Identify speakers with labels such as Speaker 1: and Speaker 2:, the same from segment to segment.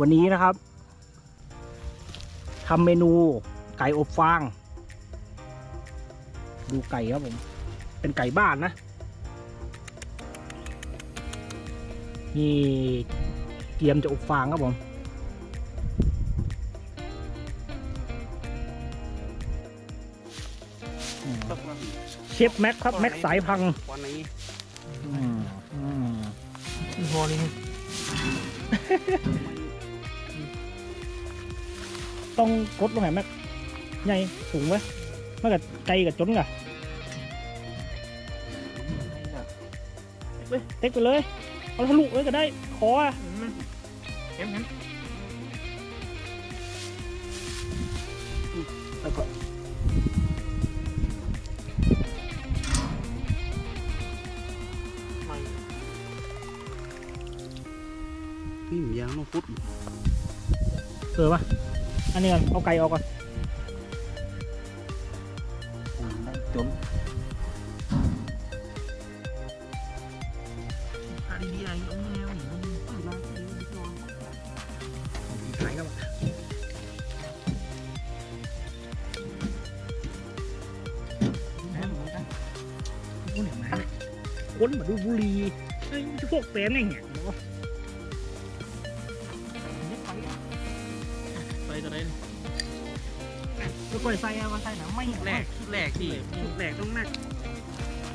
Speaker 1: วันนี้นะครับทำเมนูไก่อบฟาง ดูไก่ครับผม เป็นไก่บ้านนะ นี่เตรียมจะอบฟางครับผมเชฟแม็กครับ แม็กสายพัง
Speaker 2: วันนี้
Speaker 1: อืมอืม
Speaker 2: พอนี้
Speaker 1: ต้องกดลงไหนแม็กใหญ่สูงไว้มันกับไกลกับจนกะเต็กไปเลยเอาทะลุเลยก็ได้ขออะ
Speaker 2: เห็นเห็น
Speaker 1: แล้วก็
Speaker 2: นี่ยางน้องพุทธ
Speaker 1: เออปะ อันนี้ก่อนเอาไก่ออกก่อน
Speaker 2: จนหาดีๆอะไรเอาแนวอย่างนี้ต้องลองดีๆลอง
Speaker 1: หายครับคนเหนียวมาคนมาดูบุหรีเฮ้ยพวกแฟนไงเนี่ย
Speaker 2: ไปตัวไหน
Speaker 1: ก็ปล่อยไฟเอาไฟหนังไม่
Speaker 2: แรกชุดแรกที่ชุดแรกต้องนัก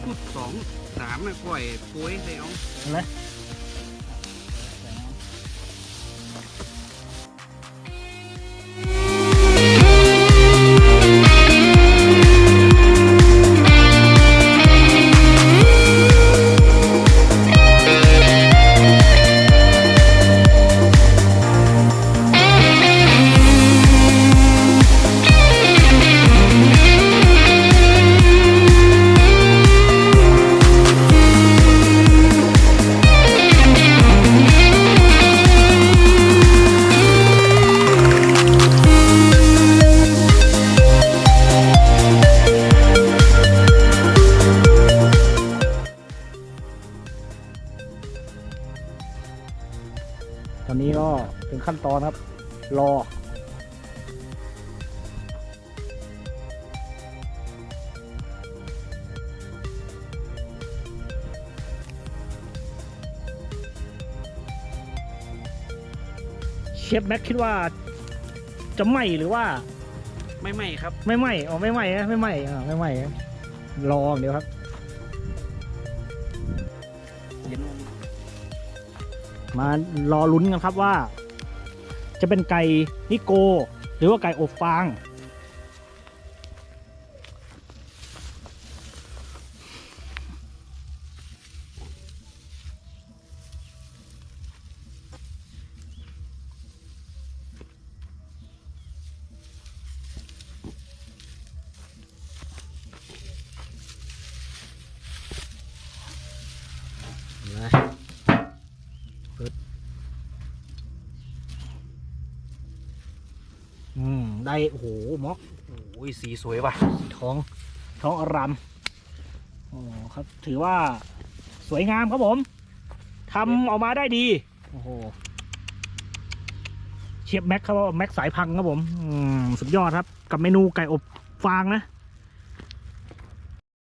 Speaker 2: ชุดสองสามนะกล้วยป่วยเลยเอา
Speaker 1: ต อนนี้ก็ถึงขั้นตอนครับ รอ เชฟแม็กคิดว่าจะไหมหรือว่า
Speaker 2: ไม่ไม่ครับ
Speaker 1: ไม่ไหมอ๋อไม่ไหมนะไม่ไหมอ่าไม่ไหมนะรออย่างเดียวครับ
Speaker 2: เย็น
Speaker 1: มารอลุ้นกันครับว่า จะเป็นไก่นิโก หรือว่าไก่อบฟาง อืมได้โอ้โหมอก
Speaker 2: โอ้ยสีสวยว่ะ
Speaker 1: ท้องท้องอรามโอ้ครับ ถือว่าสวยงามครับผมทำออกมาได้ดีโอ้โหเชียบแม็กครับแม็กสายพังครับผม อืมสุดยอดครับ กับเมนูไก่อบฟางนะ